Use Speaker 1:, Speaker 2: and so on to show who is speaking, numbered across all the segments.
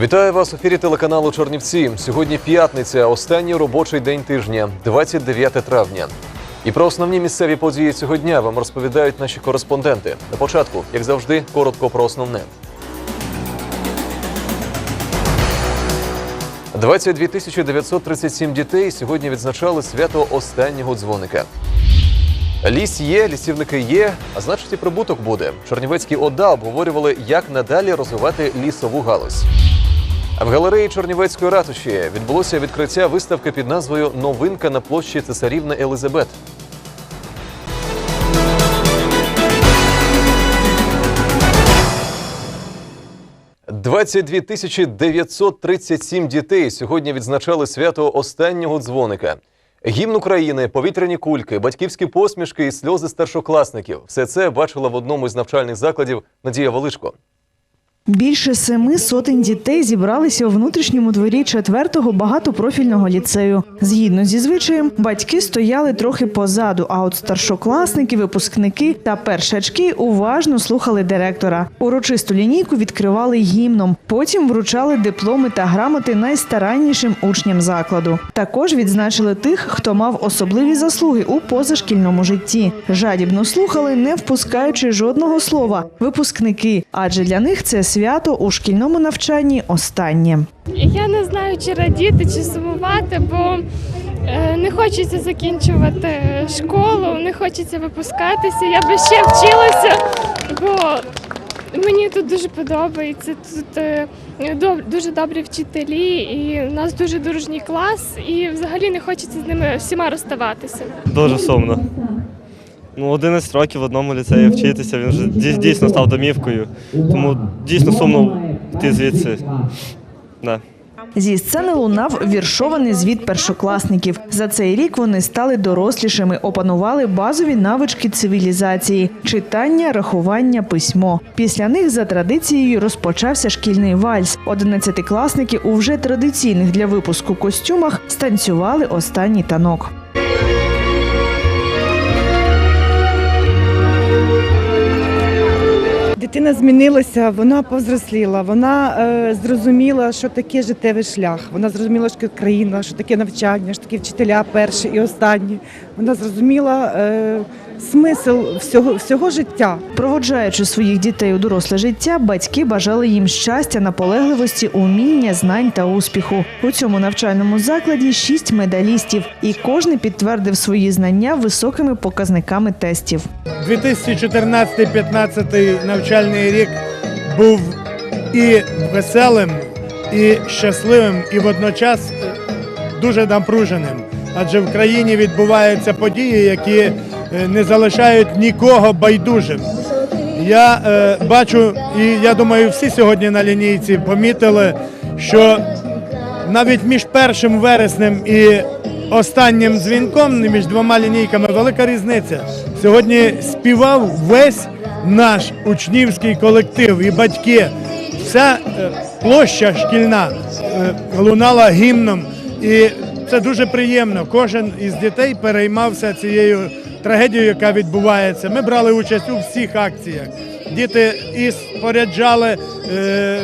Speaker 1: Вітаю вас у ефірі телеканалу Чорнівці. Сьогодні п'ятниця, останній робочий день тижня, 29 травня. І про основні місцеві події цього дня вам розповідають наші кореспонденти. На початку, як завжди, коротко про основне. 22 тисячі 937 дітей сьогодні відзначали свято останнього дзвоника. Ліс є, лісівники є, а значить і прибуток буде. Чернівецькі ОДА обговорювали, як надалі розвивати лісову галузь. В галереї Чернівецької ратуші відбулося відкриття виставки під назвою Новинка на площі Цесарівна Елизабет. «22 тисячі 937 дітей сьогодні відзначали свято останнього дзвоника. Гімн України, повітряні кульки, батьківські посмішки і сльози старшокласників. Все це бачила в одному із навчальних закладів Надія Величко.
Speaker 2: Більше семи сотень дітей зібралися у внутрішньому дворі четвертого багатопрофільного ліцею. Згідно зі звичаєм, батьки стояли трохи позаду, а от старшокласники, випускники та першачки уважно слухали директора. Урочисту лінійку відкривали гімном. Потім вручали дипломи та грамоти найстараннішим учням закладу. Також відзначили тих, хто мав особливі заслуги у позашкільному житті. Жадібно слухали, не впускаючи жодного слова. Випускники, адже для них це свято у шкільному навчанні останнє.
Speaker 3: Я не знаю, чи радіти, чи сумувати, бо е, не хочеться закінчувати школу, не хочеться випускатися. Я би ще вчилася, бо мені тут дуже подобається. Тут е, дуже добрі вчителі, і у нас дуже дружній клас, і взагалі не хочеться з ними всіма розставатися.
Speaker 4: Дуже сумно. Ну, 11 років в одному ліцеї вчитися, він вже дій- дійсно став домівкою. Тому дійсно сумно йти звідси. Да.
Speaker 2: Зі сцени лунав віршований звіт першокласників. За цей рік вони стали дорослішими, опанували базові навички цивілізації: читання, рахування, письмо. Після них за традицією розпочався шкільний вальс. Одинадцятикласники у вже традиційних для випуску костюмах станцювали останній танок.
Speaker 5: Дитина змінилася, вона повзросліла, вона е, зрозуміла, що таке життєвий шлях. Вона зрозуміла, що країна, що таке навчання, що таке вчителя перші і останні. Вона зрозуміла е, смисл всього, всього життя.
Speaker 2: Проводжаючи своїх дітей у доросле життя, батьки бажали їм щастя, наполегливості, уміння, знань та успіху. У цьому навчальному закладі шість медалістів, і кожен підтвердив свої знання високими показниками тестів.
Speaker 6: 2014-15 навчальний рік був і веселим, і щасливим, і водночас е, дуже напруженим. Адже в країні відбуваються події, які не залишають нікого байдужим. Я е, бачу, і я думаю, всі сьогодні на лінійці помітили, що навіть між першим вереснем і останнім дзвінком, між двома лінійками, велика різниця. Сьогодні співав весь наш учнівський колектив і батьки. Вся е, площа шкільна е, лунала гімном. І це дуже приємно. Кожен із дітей переймався цією трагедією, яка відбувається. Ми брали участь у всіх акціях. Діти і споряджали е,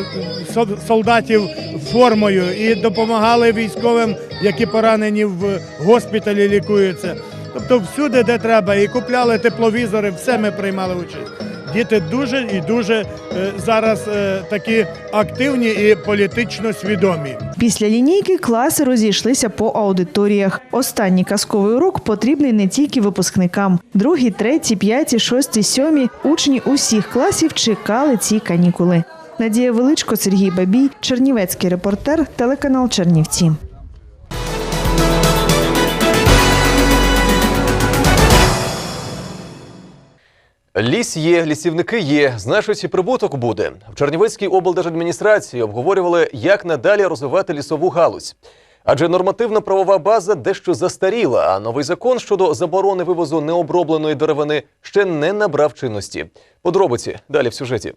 Speaker 6: солдатів формою і допомагали військовим, які поранені в госпіталі лікуються. Тобто всюди, де треба, і купляли тепловізори, все ми приймали участь. Діти дуже і дуже е, зараз е, такі активні і політично свідомі.
Speaker 2: Після лінійки класи розійшлися по аудиторіях. Останній казковий урок потрібний не тільки випускникам. Другі, треті, п'яті, шості, сьомі учні усіх класів чекали ці канікули. Надія Величко, Сергій Бабій, Чернівецький репортер, телеканал Чернівці.
Speaker 1: Ліс є, лісівники є, значить і прибуток буде. В Чернівецькій облдержадміністрації обговорювали, як надалі розвивати лісову галузь. Адже нормативна правова база дещо застаріла, а новий закон щодо заборони вивозу необробленої деревини ще не набрав чинності. Подробиці далі в сюжеті.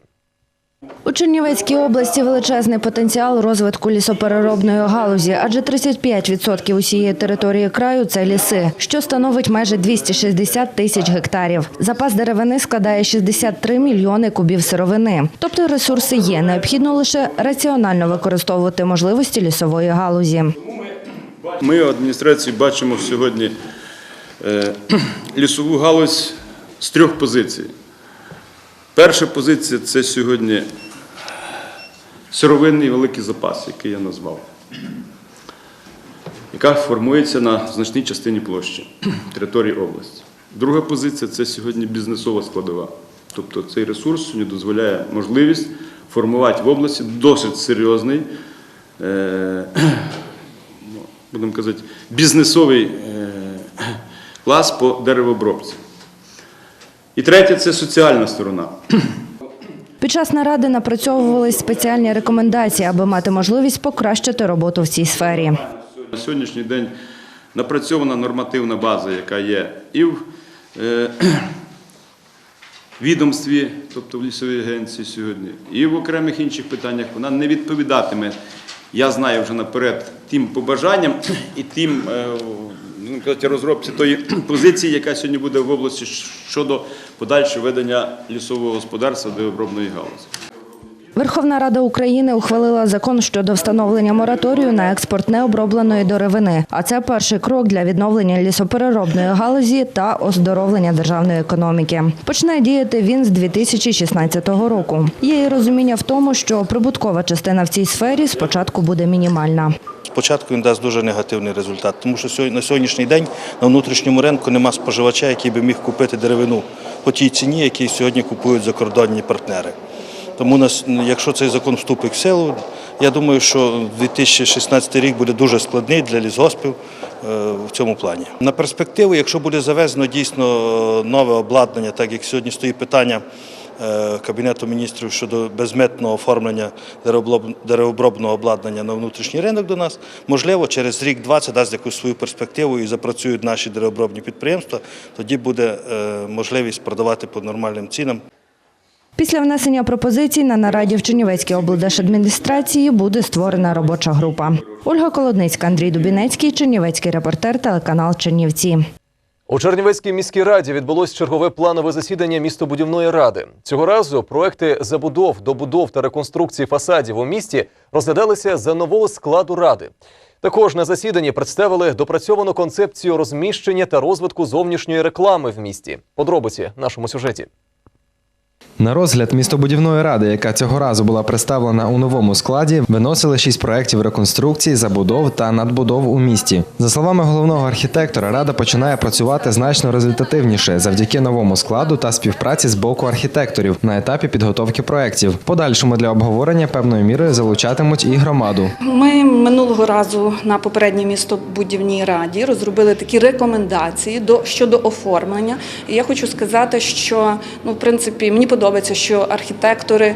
Speaker 7: У Чернівецькій області величезний потенціал розвитку лісопереробної галузі, адже 35% усієї території краю це ліси, що становить майже 260 тисяч гектарів. Запас деревини складає 63 мільйони кубів сировини. Тобто ресурси є. Необхідно лише раціонально використовувати можливості лісової галузі.
Speaker 8: Ми в адміністрації бачимо сьогодні е, лісову галузь з трьох позицій. Перша позиція це сьогодні сировинний великий запас, який я назвав, яка формується на значній частині площі території області. Друга позиція це сьогодні бізнесова складова. Тобто цей ресурс сьогодні дозволяє можливість формувати в області досить серйозний е, будемо казати, бізнесовий е, клас по деревообробці. І третє це соціальна сторона.
Speaker 7: Під час наради напрацьовувались спеціальні рекомендації, аби мати можливість покращити роботу в цій сфері.
Speaker 8: На сьогоднішній день напрацьована нормативна база, яка є і в е, відомстві, тобто в лісовій агенції сьогодні, і в окремих інших питаннях вона не відповідатиме, я знаю вже наперед, тим побажанням і тим е, ну, казати, розробці тої позиції, яка сьогодні буде в області щодо подальшого ведення лісового господарства до обробної галузі.
Speaker 7: Верховна Рада України ухвалила закон щодо встановлення мораторію на експорт необробленої деревини. А це перший крок для відновлення лісопереробної галузі та оздоровлення державної економіки. Почне діяти він з 2016 року. Є і розуміння в тому, що прибуткова частина в цій сфері спочатку буде мінімальна.
Speaker 9: Спочатку він дасть дуже негативний результат, тому що на сьогоднішній день на внутрішньому ринку нема споживача, який би міг купити деревину по тій ціні, які сьогодні купують закордонні партнери. Тому нас, якщо цей закон вступить в силу, я думаю, що 2016 рік буде дуже складний для лісгоспів е, в цьому плані. На перспективу, якщо буде завезено дійсно нове обладнання, так як сьогодні стоїть питання Кабінету міністрів щодо безмитного оформлення деревообробного обладнання на внутрішній ринок до нас, можливо, через рік-два це дасть якусь свою перспективу і запрацюють наші деревообробні підприємства, тоді буде е, можливість продавати по нормальним цінам.
Speaker 7: Після внесення пропозицій на нараді в Чернівецькій облдержадміністрації буде створена робоча група. Ольга Колодницька, Андрій Дубінецький, Чернівецький репортер, телеканал Чернівці.
Speaker 1: У Чернівецькій міській раді відбулось чергове планове засідання містобудівної ради. Цього разу проекти забудов, добудов та реконструкції фасадів у місті розглядалися за нового складу ради. Також на засіданні представили допрацьовану концепцію розміщення та розвитку зовнішньої реклами в місті. Подробиці в нашому сюжеті.
Speaker 10: На розгляд містобудівної ради, яка цього разу була представлена у новому складі, виносили шість проєктів реконструкції, забудов та надбудов у місті. За словами головного архітектора, рада починає працювати значно результативніше завдяки новому складу та співпраці з боку архітекторів на етапі підготовки проєктів. Подальшому для обговорення певною мірою залучатимуть і громаду.
Speaker 11: Ми минулого разу на попередній містобудівній раді розробили такі рекомендації до щодо оформлення. Я хочу сказати, що ну, в принципі мені подобається, що архітектори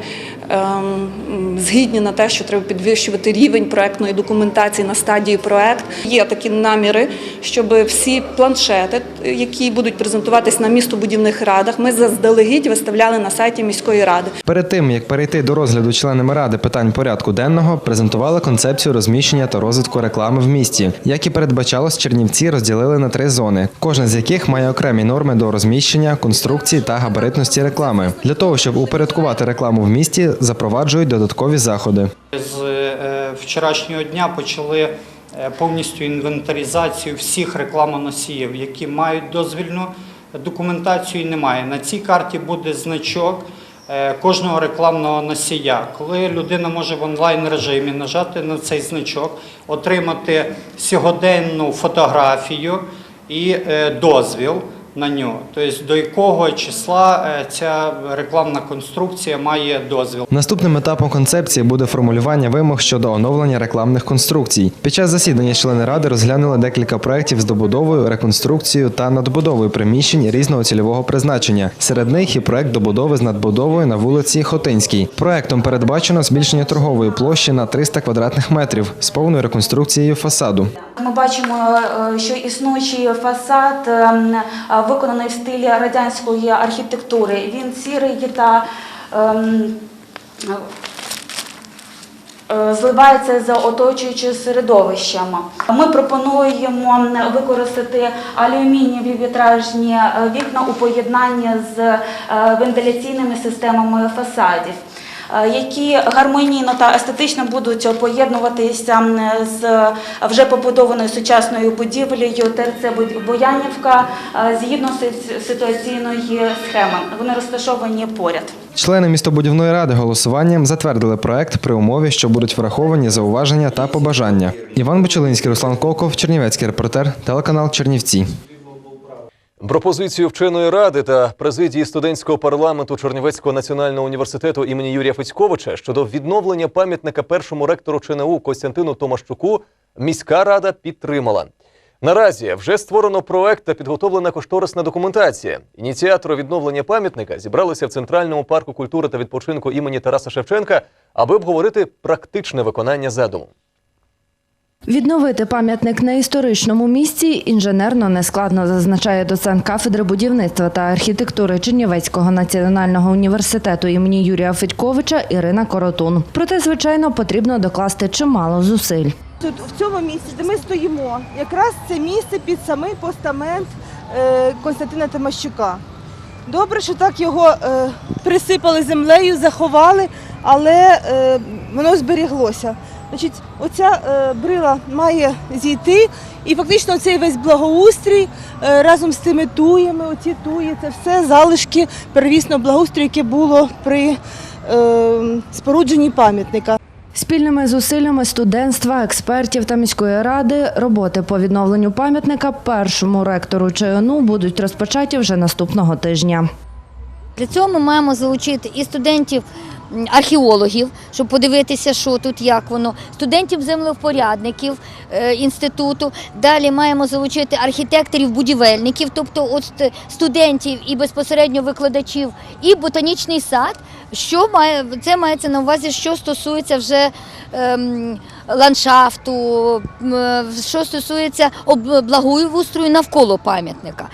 Speaker 11: згідні на те, що треба підвищувати рівень проектної документації на стадії проект. Є такі наміри, щоб всі планшети, які будуть презентуватись на містобудівних радах, ми заздалегідь виставляли на сайті міської ради.
Speaker 10: Перед тим як перейти до розгляду членами ради питань порядку денного, презентували концепцію розміщення та розвитку реклами в місті. Як і передбачалось, Чернівці розділили на три зони, кожна з яких має окремі норми до розміщення, конструкції та габаритності реклами. Для того щоб упорядкувати рекламу в місті, запроваджують додаткові заходи.
Speaker 12: З е, вчорашнього дня почали е, повністю інвентаризацію всіх рекламоносіїв, які мають дозвільну документацію і немає. На цій карті буде значок е, кожного рекламного носія. Коли людина може в онлайн режимі нажати на цей значок, отримати сьогоденну фотографію і дозвіл на нього, тобто до якого числа е, ця рекламна конструкція має дозвіл.
Speaker 10: Наступним етапом концепції буде формулювання вимог щодо оновлення рекламних конструкцій. Під час засідання члени ради розглянули декілька проєктів з добудовою, реконструкцією та надбудовою приміщень різного цільового призначення. Серед них і проєкт добудови з надбудовою на вулиці Хотинській. Проектом передбачено збільшення торгової площі на 300 квадратних метрів з повною реконструкцією фасаду.
Speaker 13: Ми бачимо, е, що існуючий фасад е, е, виконаний в стилі радянської архітектури. Він сірий та ем, е, зливається з оточуючим середовищем. Ми пропонуємо використати алюмінієві вітражні е, вікна у поєднанні з е, вентиляційними системами фасадів. Е, Які гармонійно та естетично будуть поєднуватися з вже побудованою сучасною будівлею ТРЦ Боянівка е, згідно си- ситуаційної схеми. Вони розташовані поряд.
Speaker 10: Члени містобудівної ради голосуванням затвердили проект при умові, що будуть враховані зауваження та побажання. Іван Бочелинський, Руслан Коков, Чернівецький репортер, телеканал Чернівці.
Speaker 1: Пропозицію вченої ради та президії студентського парламенту Чернівецького національного університету імені Юрія Федьковича щодо відновлення пам'ятника першому ректору ЧНУ Костянтину Томашчуку міська рада підтримала. Наразі вже створено проект та підготовлена кошторисна документація. Ініціатори відновлення пам'ятника зібралися в центральному парку культури та відпочинку імені Тараса Шевченка, аби обговорити практичне виконання задуму.
Speaker 7: Відновити пам'ятник на історичному місці інженерно нескладно, зазначає доцент кафедри будівництва та архітектури Чернівецького національного університету імені Юрія Федьковича Ірина Коротун. Проте, звичайно, потрібно докласти чимало зусиль.
Speaker 14: Тут в цьому місці, де ми стоїмо, якраз це місце під самий постамент е, Константина Тимощука. Добре, що так його е, присипали землею, заховали, але е, воно зберіглося. Значить, оця е, брила має зійти, і фактично цей весь благоустрій е, разом з цими туями, оці туї, це все залишки первісного благоустрою, яке було при е, спорудженні пам'ятника.
Speaker 7: Спільними зусиллями студентства, експертів та міської ради роботи по відновленню пам'ятника першому ректору ЧНУ будуть розпочаті вже наступного тижня.
Speaker 15: Для цього ми маємо залучити і студентів археологів, щоб подивитися, що тут, як воно, студентів землевпорядників е, інституту. Далі маємо залучити архітекторів-будівельників, тобто от е, студентів і безпосередньо викладачів, і ботанічний сад. Що має це мається на увазі, що стосується вже ем, ландшафту, е, що стосується об- благоустрою навколо пам'ятника.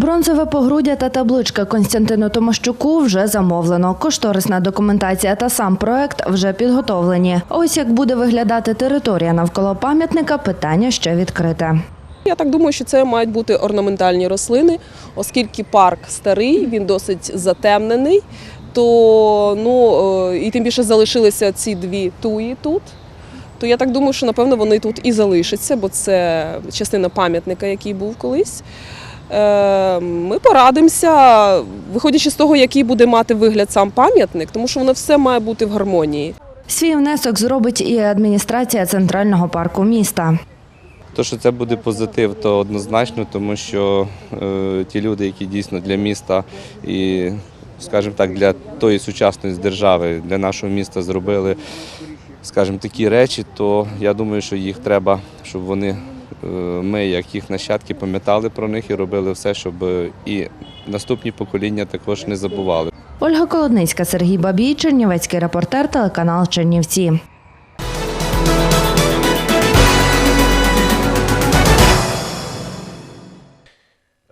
Speaker 7: Бронзове погруддя та табличка Константину Томащуку вже замовлено. Кошторисна документація та сам проект вже підготовлені. Ось як буде виглядати територія навколо пам'ятника, питання ще відкрите.
Speaker 16: Я так думаю, що це мають бути орнаментальні рослини, оскільки парк старий, він досить затемнений. То ну е, і тим більше залишилися ці дві туї тут. То я так думаю, що напевно вони тут і залишаться, бо це частина пам'ятника, який був колись. Е, Ми порадимося, виходячи з того, який буде мати вигляд сам пам'ятник, тому що воно все має бути в гармонії.
Speaker 7: Свій внесок зробить і адміністрація центрального парку міста.
Speaker 17: То, що це буде позитив, то однозначно, тому що е, ті люди, які дійсно для міста і, скажімо так, для тої сучасної держави, для нашого міста зробили, скажімо, такі речі, то я думаю, що їх треба, щоб вони, ми, як їх нащадки, пам'ятали про них і робили все, щоб е, і наступні покоління також не забували.
Speaker 7: Ольга Колодницька, Сергій Бабій, Чернівецький репортер, телеканал Чернівці.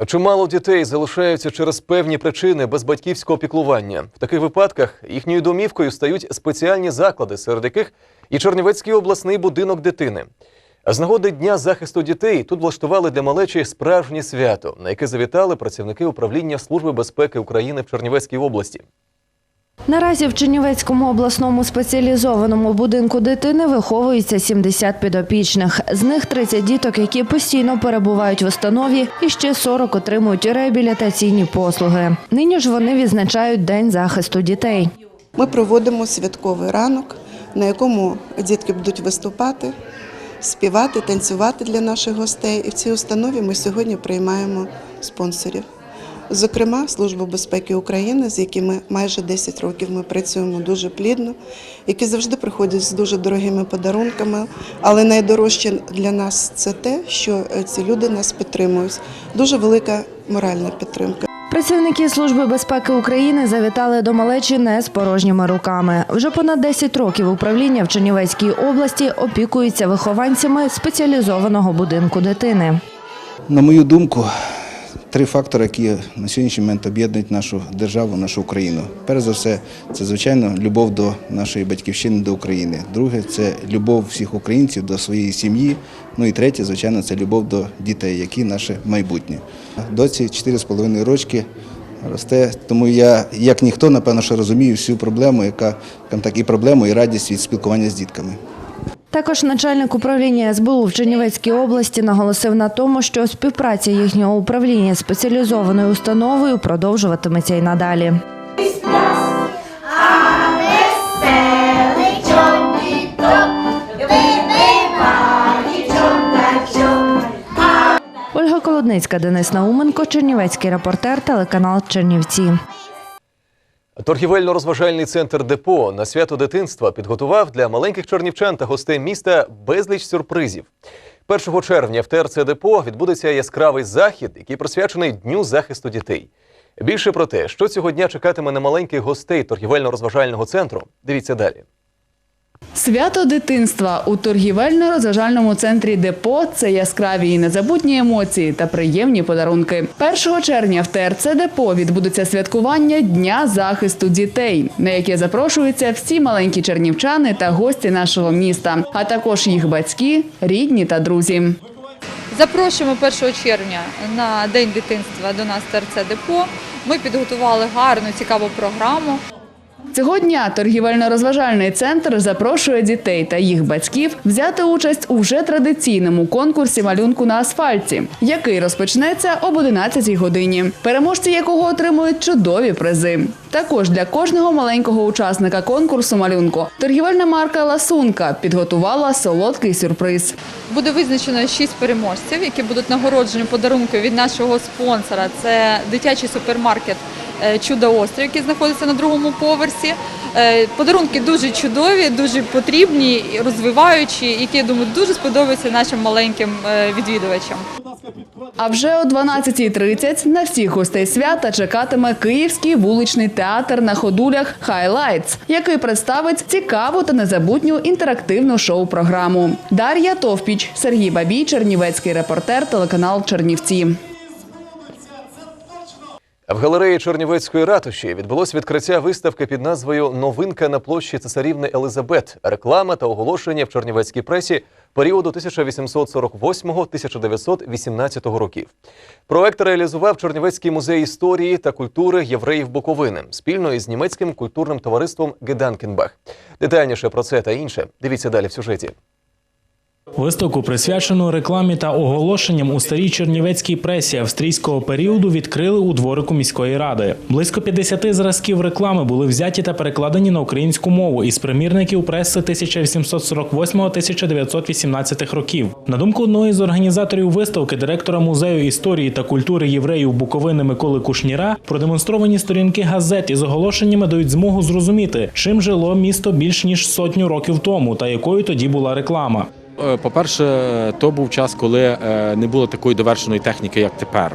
Speaker 1: Чимало дітей залишаються через певні причини без батьківського піклування. В таких випадках їхньою домівкою стають спеціальні заклади, серед яких і Чернівецький обласний будинок дитини. А з нагоди Дня захисту дітей тут влаштували для малечі справжнє свято, на яке завітали працівники управління Служби безпеки України в Чернівецькій області.
Speaker 7: Наразі в Чернівецькому обласному спеціалізованому будинку дитини виховується 70 підопічних. З них 30 діток, які постійно перебувають в установі, і ще 40 отримують реабілітаційні послуги. Нині ж вони відзначають День захисту дітей.
Speaker 18: Ми проводимо святковий ранок, на якому дітки будуть виступати, співати, танцювати для наших гостей. І в цій установі ми сьогодні приймаємо спонсорів. Зокрема, Службу безпеки України, з якими майже 10 років ми працюємо дуже плідно, які завжди приходять з дуже дорогими подарунками. Але найдорожче для нас це те, що е, ці люди нас підтримують. Дуже велика моральна підтримка.
Speaker 7: Працівники Служби безпеки України завітали до малечі не з порожніми руками. Вже понад 10 років управління в Чернівецькій області опікується вихованцями спеціалізованого будинку дитини.
Speaker 19: На мою думку, три фактори, які на сьогоднішній момент об'єднують нашу державу, нашу Україну. Перш за все, це звичайно любов до нашої батьківщини, до України. Друге це любов всіх українців до своєї сім'ї. Ну і третє, звичайно, це любов до дітей, які наше майбутнє. Доці 4,5 рочки росте. Тому я, як ніхто, напевно, що розумію всю проблему, яка так, і проблему, і радість від спілкування з дітками.
Speaker 7: Також начальник управління СБУ в Чернівецькій області наголосив на тому, що співпраця їхнього управління спеціалізованою установою продовжуватиметься й надалі. Ольга Колодницька, Денис Науменко, Чернівецький репортер, телеканал Чернівці.
Speaker 1: Торгівельно-розважальний центр Депо на свято дитинства підготував для маленьких чернівчан та гостей міста безліч сюрпризів. 1 червня в ТРЦ Депо відбудеться яскравий захід, який присвячений Дню захисту дітей. Більше про те, що цього дня чекатиме на маленьких гостей торгівельно-розважального центру, дивіться далі.
Speaker 20: Свято дитинства у торгівельно-розважальному центрі Депо це яскраві і незабутні емоції та приємні подарунки. 1 червня в ТРЦ Депо відбудеться святкування Дня захисту дітей, на яке запрошуються всі маленькі чернівчани та гості нашого міста, а також їх батьки, рідні та друзі.
Speaker 21: Запрошуємо 1 червня на День дитинства до нас ТРЦ Депо. Ми підготували гарну, цікаву програму.
Speaker 20: Цього дня торгівельно-розважальний центр запрошує дітей та їх батьків взяти участь у вже традиційному конкурсі малюнку на асфальті, який розпочнеться об 11 годині. Переможці якого отримують чудові призи. Також для кожного маленького учасника конкурсу малюнку торгівельна марка Ласунка підготувала солодкий сюрприз.
Speaker 21: Буде визначено шість переможців, які будуть нагороджені подарункою від нашого спонсора. Це дитячий супермаркет е, Чудо Острів, який знаходиться на другому поверсі. Е, Подарунки дуже чудові, дуже потрібні, розвиваючі, які я думаю дуже сподобаються нашим маленьким е, відвідувачам.
Speaker 20: А вже о 12.30 на всіх гостей свята чекатиме Київський вуличний театр на ходулях Highlights, який представить цікаву та незабутню інтерактивну шоу-програму. Дар'я Товпіч, Сергій Бабій, Чернівецький репортер, телеканал Чернівці.
Speaker 1: В галереї Чернівецької ратуші відбулось відкриття виставки під назвою Новинка на площі цесарівни Елизабет. Реклама та оголошення в чернівецькій пресі періоду 1848-1918 років. Проект реалізував Чернівецький музей історії та культури євреїв Буковини спільно із німецьким культурним товариством Геданкенбах. Детальніше про це та інше дивіться далі в сюжеті.
Speaker 22: Виставку, присвячену рекламі та оголошенням у старій чернівецькій пресі австрійського періоду, відкрили у дворику міської ради. Близько 50 зразків реклами були взяті та перекладені на українську мову із примірників преси 1848-1918 років. На думку одного із організаторів виставки, директора музею історії та культури євреїв Буковини Миколи Кушніра, продемонстровані сторінки газет із оголошеннями дають змогу зрозуміти, чим жило місто більш ніж сотню років тому та якою тоді була реклама.
Speaker 23: Е, По-перше, то був час, коли е, не було такої довершеної техніки, як тепер.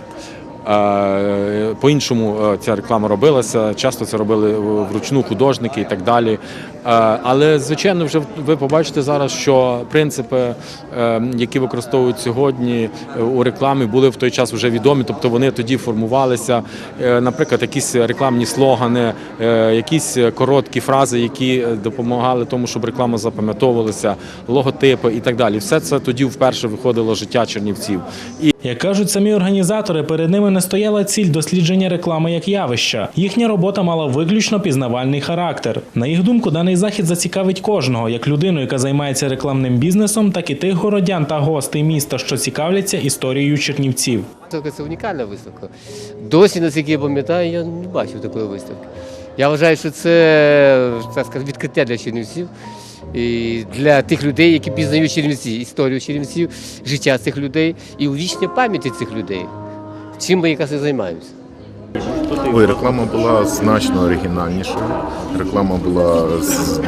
Speaker 23: Е, По-іншому е, ця реклама робилася. Часто це робили вручну художники і так далі. Е, Але, звичайно, вже ви побачите зараз, що принципи, е, які використовують сьогодні е, у рекламі, були в той час вже відомі, тобто вони тоді формувалися. Е, Наприклад, якісь рекламні слогани, якісь короткі фрази, які допомагали тому, щоб реклама запам'ятовувалася, логотипи і так далі. Все це тоді вперше виходило життя чернівців. І
Speaker 22: Як кажуть самі організатори, перед ними не стояла ціль дослідження реклами як явища. Їхня робота мала виключно пізнавальний характер. На їх думку, даний захід зацікавить кожного, як людину, яка займається рекламним бізнесом, так і тих городян та гостей міста, що цікавляться історією чернівців.
Speaker 24: Це унікальна виставка. Досі, наскільки я пам'ятаю, я не бачив такої виставки. Я вважаю, що це відкриття для чернівців. І для тих людей, які пізнають Чернівці, історію Чернівців, життя цих людей і увічнення пам'яті цих людей. Чим ми якраз і займаємося.
Speaker 25: Ой, реклама була значно оригінальніша. Реклама була з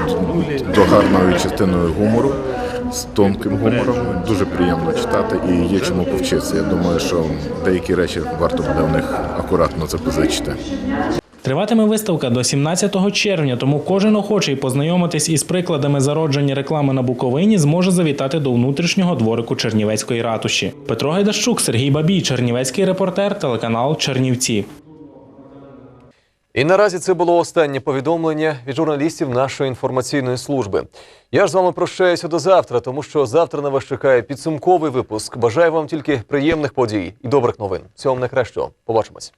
Speaker 25: догарною частиною гумору, з тонким гумором. Дуже приємно читати і є чому повчитися. Я думаю, що деякі речі варто буде в них акуратно запозичити.
Speaker 22: Триватиме виставка до 17 червня, тому кожен охочий познайомитись із прикладами зародження реклами на Буковині зможе завітати до внутрішнього дворику Чернівецької ратуші. Петро Гайдащук, Сергій Бабій, Чернівецький репортер, телеканал Чернівці.
Speaker 1: І наразі це було останнє повідомлення від журналістів нашої інформаційної служби. Я ж з вами прощаюся до завтра, тому що завтра на вас чекає підсумковий випуск. Бажаю вам тільки приємних подій і добрих новин. Всього вам найкращого. Побачимось.